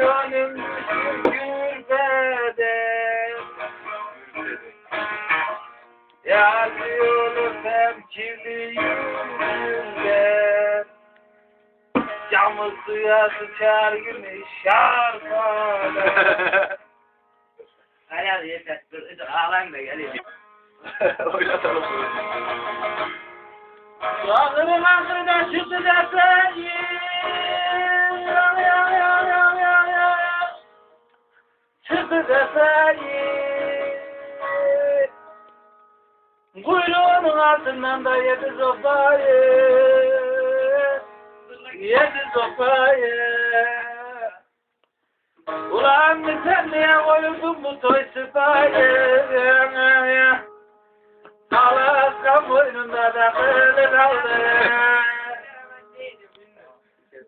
gönül gürbede Yazıyoruz hep kirli yüzünde Camı suya sıçar güneş şarkada Helal yeter, dur, dur ağlan da geliyor. Oynatalım. Dağırın ahırda çıktı da sen Da sen Kuyruğunun altından da yedi sopayı. Yedi sopayı. Ulan sen niye koyuldun bu toy sıpayı Alaska boynunda da kılı kaldı